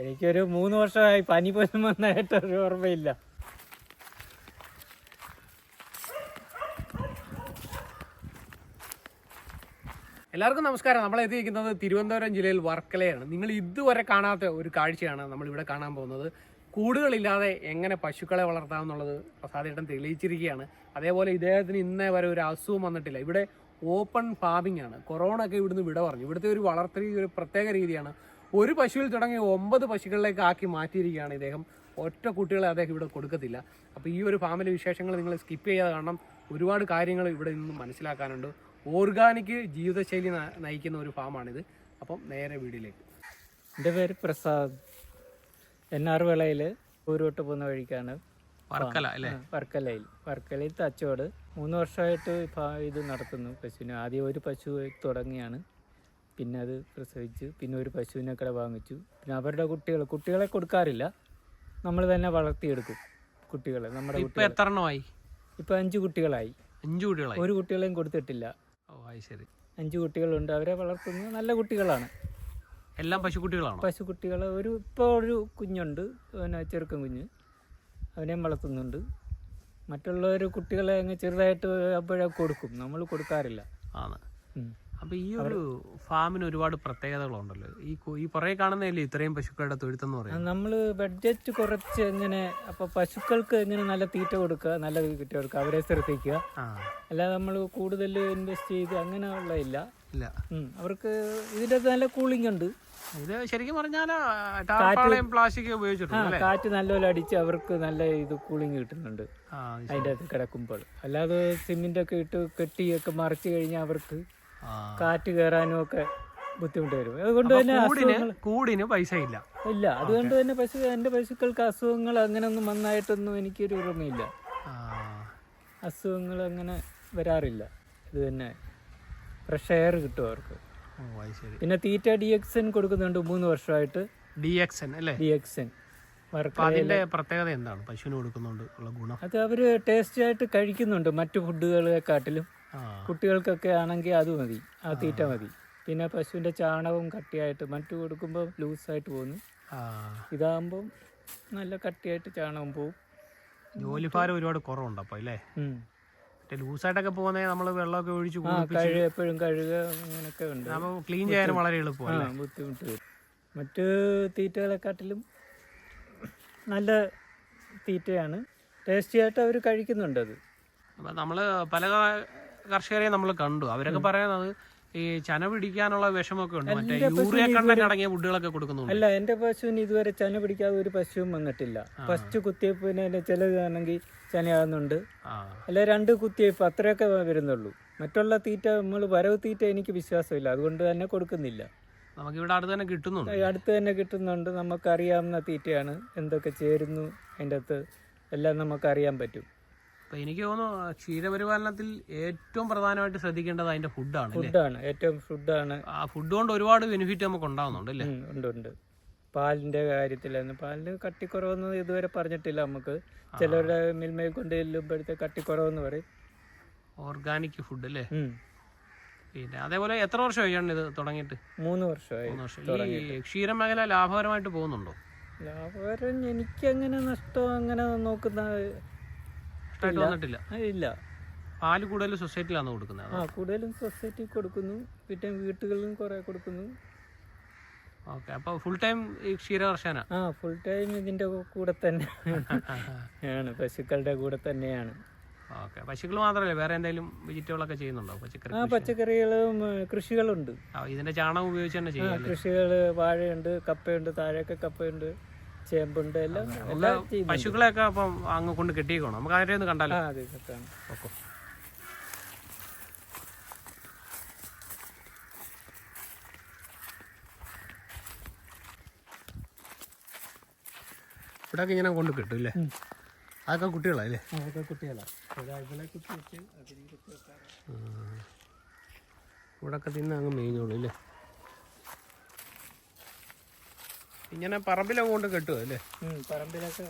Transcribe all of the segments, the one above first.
എനിക്കൊരു മൂന്ന് വർഷമായി പനി പോലും വന്നായിട്ട് ഒരു ഓർമ്മയില്ല. എല്ലാവർക്കും നമസ്കാരം. നമ്മൾ എത്തിയിരിക്കുന്നത് തിരുവനന്തപുരം ജില്ലയിൽ വർക്കലയാണ്. നിങ്ങൾ ഇതുവരെ കാണാത്ത ഒരു കാഴ്ചയാണ് നമ്മൾ ഇവിടെ കാണാൻ പോകുന്നത്. കൂടുകളില്ലാതെ എങ്ങനെ പശുക്കളെ വളർത്താം എന്നുള്ളത് പ്രസാദേട്ടൻ തെളിയിച്ചിരിക്കുകയാണ്. അതേപോലെ ഇദ്ദേഹത്തിന് ഇന്നേ വരെ ഒരു അസുഖം വന്നിട്ടില്ല. ഇവിടെ ഓപ്പൺ ഫാമിംഗ് ആണ്. കൊറോണ ഒക്കെ ഇവിടുന്ന് വിട പറഞ്ഞു. ഇവിടുത്തെ ഒരു വളർത്തൽ ഒരു പ്രത്യേക രീതിയാണ് ഒരു പശുവിൽ തുടങ്ങി ഒമ്പത് പശുക്കളിലേക്ക് ആക്കി മാറ്റിയിരിക്കുകയാണ് ഇദ്ദേഹം. ഒറ്റ കുട്ടികളെ അദ്ദേഹം ഇവിടെ കൊടുക്കത്തില്ല. അപ്പോൾ ഈ ഒരു ഫാമിലെ വിശേഷങ്ങൾ നിങ്ങൾ സ്കിപ്പ് ചെയ്യാതെ കാരണം ഒരുപാട് കാര്യങ്ങൾ ഇവിടെ നിന്ന് മനസ്സിലാക്കാനുണ്ട്. ഓർഗാനിക് ജീവിതശൈലി നയിക്കുന്ന ഒരു ഫാമാണിത് അപ്പം നേരെ വീടിലേക്ക് എന്റെ പേര് പ്രസാദ്. എൻ ആർ വിളയിൽ ഊരോട്ട് പോകുന്ന വഴിക്കാണ് വർക്കല അല്ലേ? വർക്കലയിൽ. വർക്കലയിൽ തച്ചോട് മൂന്ന് വർഷമായിട്ട് ഫാ- ഇത് നടത്തുന്നു പശുവിന്. ആദ്യം ഒരു പശു തുടങ്ങിയാണ്. പിന്നെ അത് പ്രസവിച്ചു. പിന്നെ ഒരു പശുവിനെ കൂടെ വാങ്ങിച്ചു. പിന്നെ അവരുടെ കുട്ടികൾ കുട്ടികളെ കൊടുക്കാറില്ല. നമ്മൾ തന്നെ വളർത്തിയെടുക്കും കുട്ടികളെ നമ്മുടെ ഇപ്പൊ എത്ര എണ്ണമായി? ഇപ്പൊ അഞ്ച് കുട്ടികളായി. അഞ്ചു കുട്ടികളായി? ഒരു കുട്ടികളെയും കൊടുത്തിട്ടില്ല. ഓ അത് ശരി. അഞ്ച് കുട്ടികളുണ്ട്. അവരെ വളർത്തുന്നത് നല്ല കുട്ടികളാണ്. എല്ലാം പശുക്കുട്ടികളാണ്? പശുക്കുട്ടികൾ ഒരു ഇപ്പോൾ ഒരു കുഞ്ഞുണ്ട്. പിന്നെ ചെറുക്കൻ കുഞ്ഞ്. അവനെയും വളർത്തുന്നുണ്ട്. മറ്റുള്ളവർ കുട്ടികളെ അങ്ങ് ചെറുതായിട്ട് അപ്പോഴേ കൊടുക്കും. നമ്മൾ കൊടുക്കാറില്ല. ആണ്. ഉം. അപ്പൊ ഈ ഒരു ഫാമിന് ഒരുപാട് പ്രത്യേകതകളുണ്ടല്ലോ. ഈ ഈ പുറകെ കാണുന്നതല്ലേ ഇത്രയും പശുക്കളുടെ തൊഴുത്തെന്ന് പറയുന്നത്? നമ്മൾ ബഡ്ജറ്റ് കുറച്ച് എങ്ങനെ അപ്പോൾ പശുക്കൾക്ക് എങ്ങനെ നല്ല തീറ്റ കൊടുക്കുക നല്ല തീറ്റ കൊടുക്കുക അവരെ ശ്രദ്ധിക്കുക. അല്ല അല്ലാതെ നമ്മൾ കൂടുതൽ ഇൻവെസ്റ്റ് ചെയ്ത് അങ്ങനെ ഇല്ല. ഇല്ല അവർക്ക് ഇതിന്റെ നല്ല കൂളിംഗ് ഉണ്ട്. ഇത് ശരിക്കും പറഞ്ഞാൽ പ്ലാസ്റ്റിക് ഉപയോഗിച്ചിട്ടുണ്ട് കാറ്റ് നല്ലപോലെ അടിച്ച് അവർക്ക് നല്ല ഇത് കൂളിംഗ് കിട്ടുന്നുണ്ട്. അതിന്റെ അതിന്റെ അകത്ത് കിടക്കുമ്പോൾ. അല്ലാതെ സിമെന്റ് ഒക്കെ ഇട്ട് കെട്ടിയൊക്കെ മറിച്ച് കഴിഞ്ഞാൽ അവർക്ക്. കാറ്റ് കയറാനും ഒക്കെ ബുദ്ധിമുട്ട് വരും. അതുകൊണ്ട് തന്നെ കൂടിന് അസുഖങ്ങൾ കൂടിന് പൈസ ഇല്ല. ഇല്ല അതുകൊണ്ട് തന്നെ പശു എന്റെ പശുക്കൾക്ക് അസുഖങ്ങൾ അങ്ങനെ ഒന്നും വന്നായിട്ടൊന്നും എനിക്കൊരു ഓർമ്മയില്ല. അസുഖങ്ങൾ അങ്ങനെ വരാറില്ല. ഇത് തന്നെ ഫ്രഷ് എയർ കിട്ടും അവർക്ക്. പിന്നെ തീറ്റ ഡി എക്സൻ കൊടുക്കുന്നുണ്ട് മൂന്ന് വർഷമായിട്ട്. ഡി എക്സ് എൻ അല്ലേ? ഡി എക്സൻ അതിന്റെ പ്രത്യേകത എന്താണ്? പശുവിന് കൊടുക്കുന്നുണ്ട് ഉള്ള ഗുണം. അത് അവർ ടേസ്റ്റി ആയിട്ട് കഴിക്കുന്നുണ്ട് മറ്റു ഫുഡുകളെക്കാട്ടിലും ആ കുട്ടികൾക്കൊക്കെ ആണെങ്കിൽ അത് മതി ആ തീറ്റ മതി. പിന്നെ പശുവിന്റെ ചാണകവും കട്ടിയായിട്ട് മറ്റു കൊടുക്കുമ്പോൾ ലൂസായിട്ട് പോകുന്നു. ഇതാകുമ്പോൾ നല്ല കട്ടിയായിട്ട് ചാണകം പോവും. ജോലിഭാരം ഒരുപാട് കുറവുണ്ട് അപ്പോൾ അല്ലേ. മറ്റേ ലൂസായിട്ടൊക്കെ പോകുന്നേ നമ്മൾ വെള്ളമൊക്കെ ഒഴിച്ച് കഴുക എപ്പോഴും കഴുകുക അങ്ങനെയൊക്കെ ഉണ്ട്. നമ്മൾ ക്ലീൻ ചെയ്യാൻ വളരെ എളുപ്പമാണ് ബുദ്ധിമുട്ട് വരും. മറ്റ് തീറ്റകളെക്കാട്ടിലും നല്ല തീറ്റയാണ്. ടേസ്റ്റി ആയിട്ട് അവർ കഴിക്കുന്നുണ്ട് അത്. അപ്പം നമ്മൾ പല ക- കർഷകരെയും നമ്മൾ കണ്ടു. അവരൊക്കെ പറയുന്നത് ഈ ചന പിടിക്കാനുള്ള വിഷമൊക്കെ ഉണ്ട്. മറ്റേ യൂറിയ കണ്ടന്റ് അടങ്ങിയ ഫുഡുകളൊക്കെ കൊടുക്കുന്നുണ്ട്. അല്ല എന്റെ പശുവിന് ഇതുവരെ ചന പിടിക്കാതെ ഒരു പശുവും വന്നിട്ടില്ല. ഫസ്റ്റ് കുത്തിവയ്പ്പിന് തന്നെ ചിലതാണെങ്കിൽ ചനയാകുന്നുണ്ട്. അല്ല രണ്ട് കുത്തിയപ്പ് അത്രയൊക്കെ വരുന്നുള്ളൂ. മറ്റുള്ള തീറ്റ നമ്മൾ വരവ് തീറ്റ എനിക്ക് വിശ്വാസമില്ല. അതുകൊണ്ട് തന്നെ കൊടുക്കുന്നില്ല. നമുക്ക് ഇവിടെ അടുത്ത് തന്നെ കിട്ടുന്നുണ്ട്. അടുത്ത് തന്നെ കിട്ടുന്നുണ്ട്. നമുക്കറിയാവുന്ന തീറ്റയാണ് എന്തൊക്കെ ചേരുന്നു അതിന്റെ അകത്ത് എല്ലാം നമുക്കറിയാൻ പറ്റും. അപ്പൊ എനിക്ക് തോന്നുന്നു ക്ഷീരപരിപാലനത്തിൽ ഏറ്റവും പ്രധാനമായിട്ട് ശ്രദ്ധിക്കേണ്ടത് അതിന്റെ ഫുഡാണ് ഫുഡാണ് ഏറ്റവും ഫുഡാണ് ആ ഫുഡ് കൊണ്ട് ഒരുപാട് ബെനിഫിറ്റ് നമുക്ക് ഉണ്ടാവുന്നുണ്ട് അല്ലേ? ഉണ്ട് ഉണ്ട്. പാലിന്റെ കാര്യത്തിലായിരുന്നു പാലിന് കട്ടിക്കുറവൊന്നും ഇതുവരെ പറഞ്ഞിട്ടില്ല നമുക്ക്. ചിലരുടെ മിൽമയിൽ കൊണ്ട് ചെല്ലുമ്പോഴത്തെ കട്ടിക്കുറവെന്ന് പറയും. ഓർഗാനിക് ഫുഡ് അല്ലേ. പിന്നെ അതേപോലെ എത്ര വർഷമായി ചേട്ടൻ ഇത് തുടങ്ങിയിട്ട്? മൂന്ന് വർഷമായി മൂന്ന് വർഷം. ക്ഷീരമേഖല ലാഭകരമായിട്ട് പോകുന്നുണ്ടോ? ലാഭകരം എനിക്കങ്ങനെ നഷ്ടം അങ്ങനെ നോക്കുന്ന ഇഷ്ടമായിട്ട് വന്നിട്ടില്ല. ഇല്ല. പാൽ കൂടുതൽ സൊസൈറ്റിയിലാണ് കൊടുക്കുന്നത് ആ കൂടുതലും സൊസൈറ്റി കൊടുക്കുന്നു. പിന്നെ വീട്ടുകളിലും കുറേ കൊടുക്കുന്നു. ഓക്കെ അപ്പോൾ ഫുൾ ടൈം ഈ ക്ഷീര കർഷകനാ ആ ഫുൾ ടൈം ഇതിന്റെ കൂടെ തന്നെ. ആണ് പശുക്കളുടെ കൂടെ തന്നെയാണ്. ഓക്കെ പശുക്കൾ മാത്രമല്ല വേറെ എന്തെങ്കിലും വെജിറ്റബിളൊക്കെ ചെയ്യുന്നുണ്ടോ? പച്ചക്കറി ആ പച്ചക്കറികളും കൃഷികളുണ്ട്. ഇതിന്റെ ചാണകം ഉപയോഗിച്ച് തന്നെ ചെയ്യാം കൃഷികൾ വാഴയുണ്ട് കപ്പയുണ്ട് താഴെയൊക്കെ കപ്പയുണ്ട്. ചേമ്പുണ്ട് എല്ലാം പശുക്കളെയൊക്കെ അപ്പം അങ്ങ് കൊണ്ട് കെട്ടിയേക്കണം നമുക്ക് ആരെയും ഒന്ന് കണ്ടാലോ? ഇവിടെ അതെ ഇതൊക്കെയാണ് ഓക്കെ. ഇവിടെയൊക്കെ ഇങ്ങനെ കൊണ്ട് കിട്ടും അല്ലേ. അതൊക്കെ കുട്ടികളല്ലേ അതൊക്കെ കുട്ടികളാണ് ഇവിടെയൊക്കെ തിന്ന് അങ്ങ് മേഞ്ഞോളൂ അല്ലേ? ഇങ്ങനെ പറമ്പിലൊക്കെ കൊണ്ട് കെട്ടുമോ അല്ലേ പറമ്പിലൊക്കെ.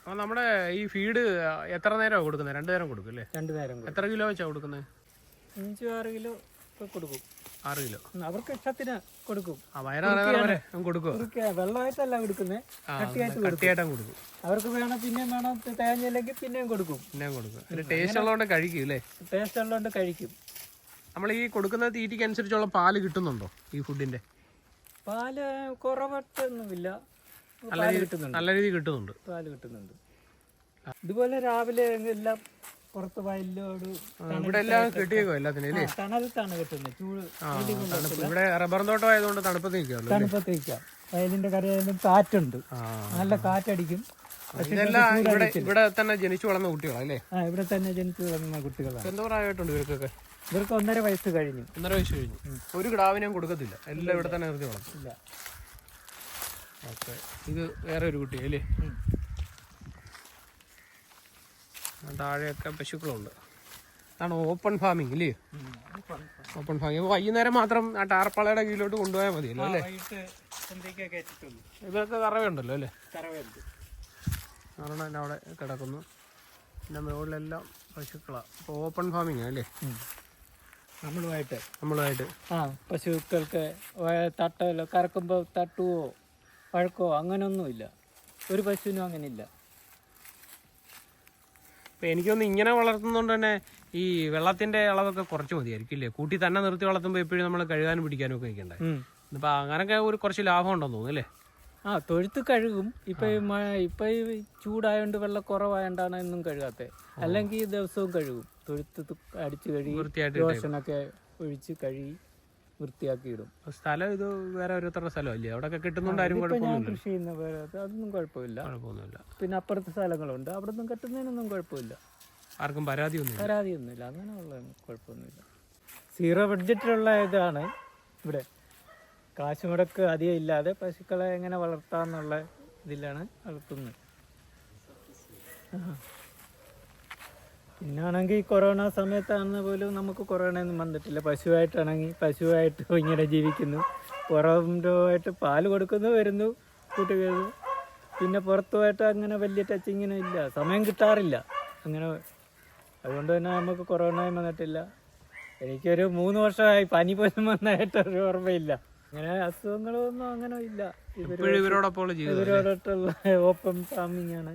അപ്പോൾ നമ്മുടെ ഈ ഫീഡ് എത്ര നേരമാണ് കൊടുക്കുന്നത് രണ്ട് നേരം കൊടുക്കും അല്ലേ? രണ്ട് നേരം എത്ര കിലോ വെച്ചാ കൊടുക്കുന്നത് അഞ്ച് ആറ് കിലോ കൊടുക്കും. ആറ് കിലോ. അവർക്ക് ഇഷ്ടത്തിന് കൊടുക്കും. വെള്ളമായിട്ടല്ല കൊടുക്കുന്നേ. കട്ടിയായിട്ട് കൊടുക്കും. അവർക്ക് വേണം പിന്നെയും വേണം തേങ്ങയില്ലെങ്കിൽ പിന്നെയും കൊടുക്കും. പിന്നെയും കൊടുക്കും. ടേസ്റ്റ് ഉള്ളതുകൊണ്ട് കഴിക്കും അല്ലേ? ടേസ്റ്റ് ഉള്ളതുകൊണ്ട് കഴിക്കും. നമ്മൾ ഈ കൊടുക്കുന്ന തീറ്റിക്ക് അനുസരിച്ചുള്ള പാൽ കിട്ടുന്നുണ്ടോ ഈ ഫുഡിന്റെ? പാൽ കുറവട്ടൊന്നുമില്ല നല്ല കിട്ടുന്നുണ്ട്. നല്ല രീതി കിട്ടുന്നുണ്ട്. പാൽ കിട്ടുന്നുണ്ട്. ഇതുപോലെ രാവിലെ എല്ലാം പുറത്ത് വയലിലോട് ആ, ഇവിടെ എല്ലാം കിട്ടിയേക്കോ എല്ലാത്തിനും അല്ലേ? തണലത്താണ് കിട്ടുന്നത്. ചൂട് ഇവിടെ റബ്ബർ തോട്ടം ആയതുകൊണ്ട് തണുപ്പത്ത് നിൽക്കാം തണുപ്പത്ത് നിൽക്കാം. വയലിന്റെ കരയായാലും കാറ്റുണ്ട്. നല്ല കാറ്റടിക്കും. ഇവിടെ തന്നെ ജനിച്ചു വളർന്ന കുട്ടികളാണ് അല്ലേ? ഇവിടെ തന്നെ ജനിച്ചു വളർന്ന കുട്ടികളാണ്. എന്തോ പ്രായമായിട്ടുണ്ട് ഇവർക്കൊക്കെ? ഇവർക്ക് ഒന്നര വയസ്സ് കഴിഞ്ഞു. ഒന്നര വയസ്സ് കഴിഞ്ഞു. ഒരു കിടാവിനെയും കൊടുക്കത്തില്ല. എല്ലാം ഇവിടെ തന്നെ നിർത്തി വളർത്തും. ഇല്ല. ഓക്കെ. ഇത് വേറെ ഒരു കുട്ടി അല്ലേ? ആ, താഴെയൊക്കെ പശുക്കളുണ്ട്. അതാണ് ഓപ്പൺ ഫാമിംഗ് അല്ലേ. ഓപ്പൺ ഫാമിംഗ് വൈകുന്നേരം മാത്രം ആ ടാർപ്പാളയുടെ കീഴിലോട്ട് കൊണ്ടുപോയാൽ മതിയല്ലോ അല്ലേ? ഇതൊക്കെ കറവയുണ്ടല്ലോ അല്ലേ? കാരണം അവിടെ കിടക്കുന്നു. പിന്നെ മുകളിലെല്ലാം പശുക്കളാണ് അപ്പോൾ ഓപ്പൺ ഫാമിംഗ് അല്ലേ? നമ്മളുമായിട്ട്. നമ്മളുമായിട്ട്. ആ പശുക്കൾക്ക് തട്ടലോ കറക്കുമ്പോൾ തട്ടുവോ പഴക്കോ അങ്ങനൊന്നുമില്ല. ഒരു പശുവിനും അങ്ങനെയില്ല ഇപ്പം എനിക്കൊന്ന് ഇങ്ങനെ വളർത്തുന്നതുകൊണ്ട് തന്നെ ഈ വെള്ളത്തിന്റെ അളവൊക്കെ കുറച്ച് മതിയായിരിക്കും ഇല്ലേ? കൂട്ടി തന്നെ നിർത്തി വളർത്തുമ്പോൾ എപ്പോഴും നമ്മൾ കഴുകാനും പിടിക്കാനും ഒക്കെ നിൽക്കണ്ടേ? ഉം. ഇപ്പം അങ്ങനെയൊക്കെ ഒരു കുറച്ച് ലാഭം ഉണ്ടെന്ന് തോന്നുന്നു അല്ലേ? ആ തൊഴുത്ത് കഴുകും. ഇപ്പൊ ഇപ്പൊ ചൂടായോണ്ട് വെള്ളം കുറവായോണ്ടാണ് എന്നും കഴുകാത്തത് അല്ലെങ്കിൽ ദിവസവും കഴുകും. തൊഴുത്ത് അടിച്ച് കഴുകി ലോഷനൊക്കെ ഒഴിച്ച് കഴുകി വൃത്തിയാക്കി ഇടും സ്ഥലം ഇത് വേറെ ഓരോരുത്തരുടെ സ്ഥലമല്ലേ? അവിടെ കിട്ടുന്നുണ്ട് ആരും ഞാൻ കൃഷി ചെയ്യുന്ന വേറെ അതൊന്നും കുഴപ്പമില്ല. കുഴപ്പമൊന്നുമില്ല. പിന്നെ അപ്പുറത്തെ സ്ഥലങ്ങളുണ്ട്. അവിടെ നിന്നും കിട്ടുന്നതിനൊന്നും കുഴപ്പമില്ല. ആർക്കും പരാതിയൊന്നും പരാതിയൊന്നുമില്ല. അങ്ങനെയുള്ള കുഴപ്പമൊന്നുമില്ല. സീറോ ബഡ്ജറ്റിലുള്ള ഇതാണ് ഇവിടെ. കാശ് മുടക്ക് അധികം ഇല്ലാതെ പശുക്കളെ എങ്ങനെ വളർത്താന്നുള്ള ഇതിലാണ് വളർത്തുന്നത് ആ. പിന്നാണെങ്കിൽ കൊറോണ സമയത്താണെന്ന് പോലും നമുക്ക് കൊറോണ ഒന്നും വന്നിട്ടില്ല. പശുവായിട്ടാണെങ്കിൽ പശുവായിട്ട് ഇങ്ങനെ ജീവിക്കുന്നു. പുറമായിട്ട് പാൽ കൊടുക്കുന്നു വരുന്നു കൂട്ടുകൾ പിന്നെ പുറത്തുമായിട്ട് അങ്ങനെ വലിയ ടച്ചിങ്ങിനും ഇല്ല. സമയം കിട്ടാറില്ല. അങ്ങനെ അതുകൊണ്ട് തന്നെ നമുക്ക് കൊറോണയും വന്നിട്ടില്ല. എനിക്കൊരു മൂന്ന് വർഷമായി പനി പോലും വന്നതായിട്ടൊരു ഓർമ്മയില്ല. അങ്ങനെ അസുഖങ്ങളൊന്നും അങ്ങനെ ഇല്ല. ഇവരോടൊപ്പം ഓപ്പൺ ഫാമിംഗ് ആണ്.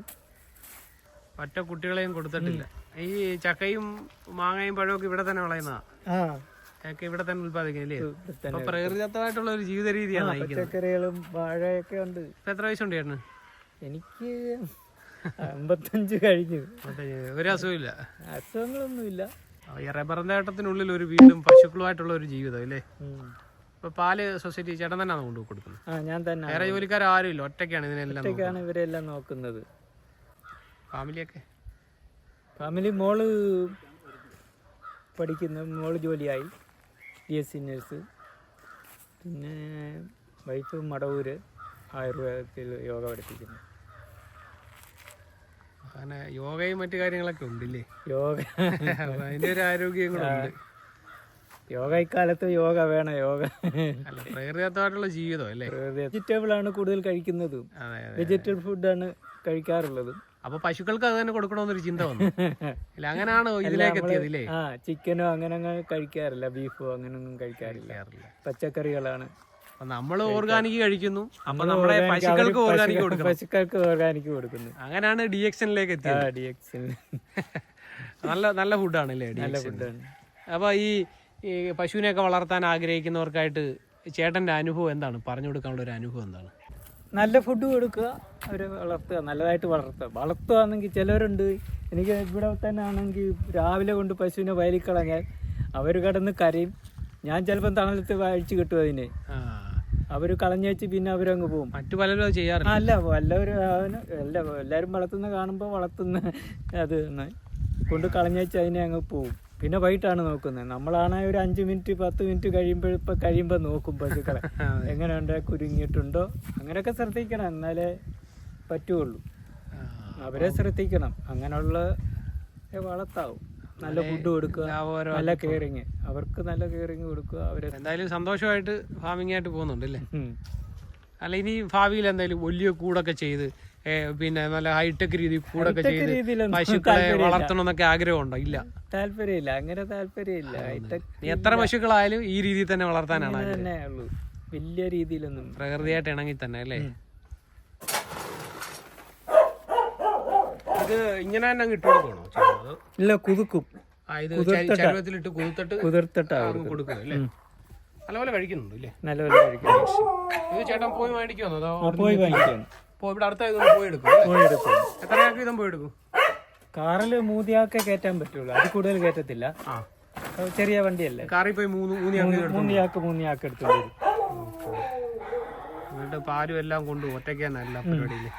ഒറ്റ കുട്ടികളെയും കൊടുത്തിട്ടില്ല. ഈ ചക്കയും മാങ്ങയും പഴമൊക്കെ ഇവിടെ തന്നെ വളയുന്നതാ. ചക്ക ഇവിടെ തന്നെ അപ്പൊ പ്രകൃതിദത്തമായിട്ടുള്ള ഒരു ജീവിത രീതിയാണ് പച്ചക്കറികളും വാഴയൊക്കെ ഉണ്ട്. ഇപ്പൊ എത്ര വയസ്സുണ്ട് ചേട്ടന്? എനിക്ക് അമ്പത്തഞ്ച് കഴിഞ്ഞു. ഒരു അസുഖമില്ല. അസുഖങ്ങളൊന്നുമില്ല. ഈ തോട്ടത്തിനുള്ളിൽ ഒരു വീടും പശുക്കളുമായിട്ടുള്ള ഒരു ജീവിതം അല്ലേ. ഇപ്പൊ പാൽ സൊസൈറ്റി ചേട്ടൻ തന്നെയാണ് കൊണ്ടുപോയി കൊടുക്കുന്നത്? തന്നെ വേറെ ജോലിക്കാരും ആരും ഇല്ല ഒറ്റയ്ക്കാണ് ഇതിനെല്ലാം ഒറ്റയ്ക്കാണ് ഇവരെല്ലാം നോക്കുന്നത്. ഫാമിലിയൊക്കെ? ഫാമിലി മോൾ പഠിക്കുന്ന. മോൾ ജോലിയായി. B S C nurse. പിന്നെ വൈഫ് മടവൂര് ആയുർവേദത്തിൽ യോഗ പഠിപ്പിക്കുന്നു. അങ്ങനെ യോഗയും മറ്റു കാര്യങ്ങളൊക്കെ ഉണ്ടല്ലേ? യോഗ. അതിന്റെ ഒരു ആരോഗ്യം കൂടെ ഉണ്ട് യോഗ ഇക്കാലത്ത് യോഗ വേണം. യോഗ. അല്ല പ്രകൃതിദത്തമായിട്ടുള്ള ജീവിതം അല്ലേ? വെജിറ്റബിൾ ആണ് കൂടുതൽ കഴിക്കുന്നത്. വെജിറ്റബിൾ ഫുഡാണ് കഴിക്കാറുള്ളത്. അപ്പൊ പശുക്കൾക്ക് അത് തന്നെ കൊടുക്കണമെന്നൊരു ചിന്ത വന്നു. ഇല്ല അങ്ങനെയാണ് ഇതിലേക്ക് എത്തിയത് ഇല്ലേ ആ ചിക്കനോ അങ്ങനെ അങ്ങനെ കഴിക്കാറില്ല ബീഫോ അങ്ങനെയൊന്നും കഴിക്കാറില്ല. പച്ചക്കറികളാണ്. നമ്മൾ ഓർഗാനിക് കഴിക്കുന്നു. അപ്പൊ നമ്മളെ പശുക്കൾക്ക് ഓർഗാനിക് കൊടുക്കുന്നു പശുക്കൾക്ക് ഓർഗാനിക് കൊടുക്കുന്നു. അങ്ങനെയാണ് ഡി എക്സനിലേക്ക് എത്തിയത്. ഡി എക്സിൽ നല്ല നല്ല ഫുഡാണ് അല്ലേ നല്ല എക്സൻ ഫുഡാണ് അപ്പൊ ഈ ഈ പശുവിനെയൊക്കെ വളർത്താൻ ആഗ്രഹിക്കുന്നവർക്കായിട്ട് ചേട്ടന്റെ അനുഭവം എന്താണ്? പറഞ്ഞു കൊടുക്കാനുള്ള ഒരു അനുഭവം എന്താണ്? നല്ല ഫുഡ് കൊടുക്കുക അവരെ വളർത്തുക നല്ലതായിട്ട് വളർത്തുക. വളർത്തുകയാണെങ്കിൽ ചിലവരുണ്ട്. എനിക്ക് ഇവിടെ തന്നെ ആണെങ്കിൽ രാവിലെ കൊണ്ട് പശുവിനെ വയലിൽ കളഞ്ഞാൽ അവർ കിടന്ന് കരയും. ഞാൻ ചിലപ്പം തണലത്ത് അഴിച്ചു കിട്ടും അതിനെ. അവർ കളഞ്ഞേച്ച് പിന്നെ അവരങ്ങ് പോകും. മറ്റു പലരും ചെയ്യാറില്ല അല്ല വല്ലവരും അവന് എല്ലാ എല്ലാവരും വളർത്തുന്ന കാണുമ്പോൾ വളർത്തുന്ന അത് കൊണ്ട് കളഞ്ഞേച്ച് അതിനെ അങ്ങ് പോവും പിന്നെ വൈകിട്ടാണ് നോക്കുന്നത്. നമ്മളാണ് ഒരു അഞ്ച് മിനിറ്റ് പത്ത് മിനിറ്റ് കഴിയുമ്പോൾ ഇപ്പം കഴിയുമ്പോൾ നോക്കും പശുക്കളെ. എങ്ങനെയുണ്ട്? കുരുങ്ങിയിട്ടുണ്ടോ? അങ്ങനെയൊക്കെ ശ്രദ്ധിക്കണം. എന്നാലേ പറ്റുള്ളൂ. അവരെ ശ്രദ്ധിക്കണം. അങ്ങനെയുള്ള വളർത്താവും നല്ല ഫുഡ് കൊടുക്കുക. നല്ല കെയറിങ് അവർക്ക് നല്ല കെയറിങ് കൊടുക്കുക. അവരെ എന്തായാലും സന്തോഷമായിട്ട് ഫാമിംഗ് ആയിട്ട് പോകുന്നുണ്ട് അല്ലേ? അല്ല ഇനി ഭാവിയിൽ എന്തായാലും വലിയ കൂടൊക്കെ ചെയ്ത് പിന്നെ നല്ല ഹൈടെക് രീതി കൂടൊക്കെ ചെയ്ത് പശുക്കളെ താല്പര്യമില്ല. വളർത്തണം എന്നൊക്കെ ആഗ്രഹമുണ്ടോ? ഇല്ല. താല്പര്യമില്ല. അങ്ങനെ താല്പര്യമില്ല. ഹൈടെക് എത്ര പശുക്കളായാലും ഈ രീതിയിൽ തന്നെ വളർത്താനാണ് വലിയ രീതിയിലൊന്നും പ്രകൃതിയായിട്ട് ഇണങ്ങി തന്നെ അല്ലേ? ഇത് ഇങ്ങനെ തന്നെ അങ്ങ് ഇട്ട് കൊടുക്കണോ ഇല്ല കുതുക്കും. ചരുവത്തിലിട്ട് കുതിർത്തിട്ട് കുതിർത്തിട്ടാ കൊടുക്കും അല്ലേ? നല്ലപോലെ കഴിക്കുന്നുണ്ട് നല്ലപോലെ കഴിക്കും. ഇത് ചേട്ടൻ പോയി മേടിക്കുമോ അതോ പോയി വാങ്ങിക്കാൻ പോയി ഇവിടെ അടുത്ത ഇതൊന്ന് പോയി എടുക്കും അല്ലേ? പോയി എടുക്കും എത്ര ആൾക്ക് ഇതും പോയി എടുക്കും കാറിൽ മൂതിയാക്കെ കയറ്റാൻ പറ്റുള്ളൂ. അത് കൂടുതൽ കയറ്റത്തില്ല. ആ. അത് ചെറിയ വണ്ടിയല്ലേ? കാറിൽ പോയി മൂന്ന് മൂന്ന് ആൾക്ക് എടുക്കും മൂന്നിയാക്ക് മൂന്നിയാക്ക് എന്നിട്ട് പാലും എല്ലാം കൊണ്ടുപോകും. ഒറ്റയ്ക്ക് തന്നെ എല്ലാ പരിപാടിയില്ലേ